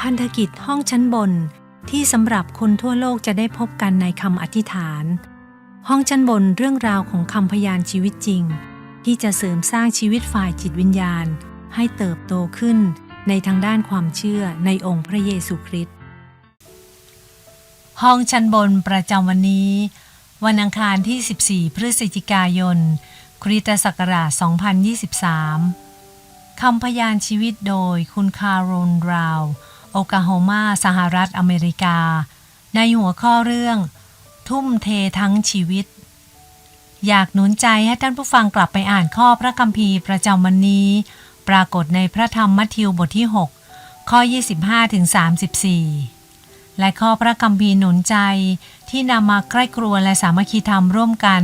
พันธกิจห้องชั้นบนที่สำหรับคนทั่วโลกจะได้พบกันในคำอธิษฐาน ห้องชั้นบนเรื่องราวของคำพยานชีวิตจริง ที่จะเสริมสร้างชีวิตฝ่ายจิตวิญญาณ ให้เติบโตขึ้นในทางด้านความเชื่อในองค์พระเยซูคริสต์ห้องชั้นบนประจำวันนี้ วันอังคารที่ 14 พฤศจิกายน คริสตศักราช 2023คำพยานชีวิตโดยคุณคาร์โรนราว อกาโฮมาสหรัฐอเมริกา ในหัวข้อเรื่อง ทุ่มเททั้งชีวิต อยากหนุนใจให้ท่านผู้ฟังกลับไปอ่านข้อพระคัมภีร์ประจำวันนี้ ปรากฏในพระธรรมมัทธิวบทที่ 6 ข้อ 25ถึง34 และข้อพระคัมภีร์หนุนใจที่นำมาใกล้ครัวและสามัคคีธรรมร่วมกัน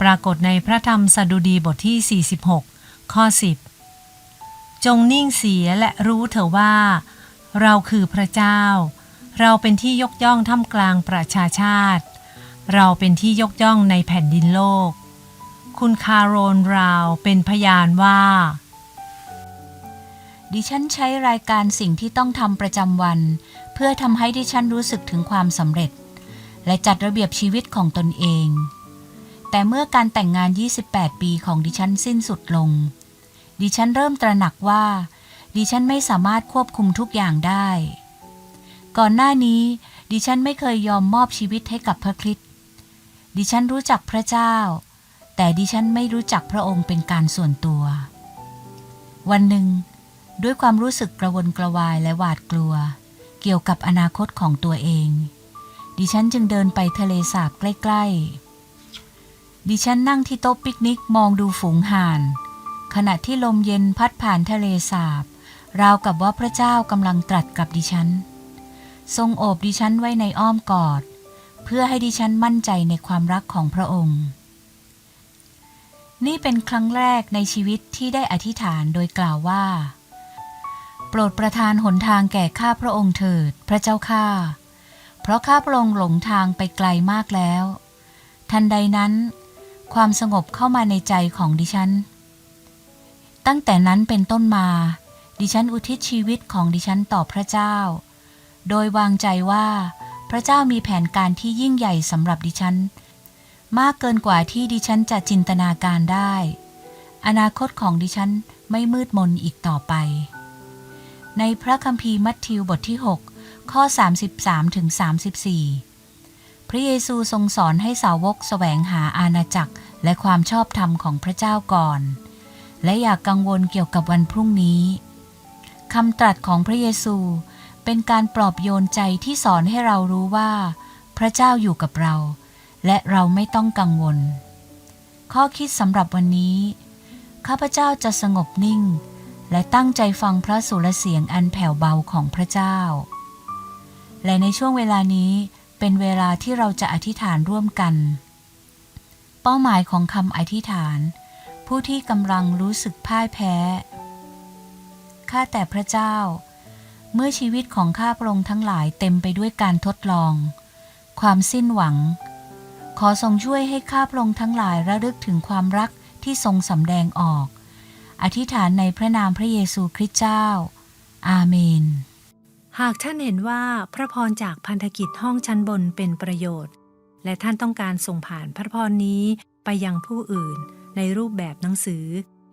ปรากฏในพระธรรมสดุดีบทที่ 46 ข้อ 10 จงนิ่งเสียและรู้เถอะว่า เราคือพระเจ้า เราเป็นที่ยกย่องท่ามกลางประชาชาติ เราเป็นที่ยกย่องในแผ่นดินโลก คุณคาร์โรนราวเป็นพยานว่า ดิฉันใช้รายการสิ่งที่ต้องทำประจำวัน เพื่อทำให้ดิฉันรู้สึกถึงความสำเร็จ และจัดระเบียบชีวิตของตนเอง แต่เมื่อการแต่งงาน 28 ปีของดิฉันสิ้นสุดลง ดิฉันเริ่มตระหนักว่า ดิฉันไม่สามารถควบคุมทุกอย่างได้ ก่อนหน้านี้ ดิฉันไม่เคยยอมมอบชีวิตให้กับพระคริสต์ดิฉันรู้จักพระเจ้า แต่ดิฉันไม่รู้จักพระองค์เป็นการส่วนตัว วันหนึ่ง ด้วยความรู้สึกกระวนกระวายและหวาดกลัว เกี่ยวกับอนาคตของตัวเอง ดิฉันจึงเดินไปทะเลสาบใกล้ๆ ดิฉันนั่งที่โต๊ะปิกนิกมองดูฝูงห่านขณะที่ลมเย็นพัดผ่านทะเลสาบ ราวกับว่าพระเจ้ากำลังตรัสกับดิฉัน ทรงโอบดิฉันไว้ในอ้อมกอด เพื่อให้ดิฉันมั่นใจในความรักของพระองค์ นี่เป็นครั้งแรกในชีวิตที่ได้อธิษฐานโดยกล่าวว่า โปรดประทานหนทางแก่ข้าพระองค์เถิดพระเจ้าข้าเพราะข้าพระองค์หลงทางไปไกลมากแล้ว ทันใดนั้น ความสงบเข้ามาในใจของดิฉัน ตั้งแต่นั้นเป็นต้นมา ดิฉันอุทิศชีวิตของดิฉันต่อพระเจ้า โดยวางใจว่า พระเจ้ามีแผนการที่ยิ่งใหญ่สำหรับดิฉัน มากเกินกว่าที่ดิฉันจะจินตนาการได้ อนาคตของดิฉันไม่มืดมนอีกต่อไป ในพระคัมภีร์มัทธิวบทที่ 6 ข้อ 33ถึง34 พระเยซูทรงสอนให้สาวกแสวงหาอาณาจักรและความชอบธรรมของพระเจ้าก่อน และอย่ากกังวลเกี่ยวกับวันพรุ่งนี้ คำตรัสของพระเยซูเป็นการปลอบโยนใจที่สอนให้เรารู้ว่า พระเจ้าอยู่กับเรา และเราไม่ต้องกังวล ข้อคิดสำหรับวันนี้ ข้าพเจ้าจะสงบนิ่ง และตั้งใจฟังพระสุรเสียงอันแผ่วเบาของพระเจ้า และในช่วงเวลานี้เป็นเวลาที่เราจะอธิษฐานร่วมกัน เป้าหมายของคำอธิษฐาน ผู้ที่กำลังรู้สึกพ่ายแพ้ ข้าแต่พระเจ้า เมื่อชีวิตของข้าพระองค์ทั้งหลายเต็มไปด้วยการทดลอง ความสิ้นหวัง ขอทรงช่วยให้ข้าพระองค์ทั้งหลายระลึกถึงความรักที่ทรงสำแดงออก อธิษฐานในพระนามพระเยซูคริสต์เจ้า อาเมน หากท่านเห็นว่าพระพรจากพันธกิจห้องชั้นบนเป็นประโยชน์ และท่านต้องการส่งผ่านพระพรนี้ไปยังผู้อื่นในรูปแบบหนังสือ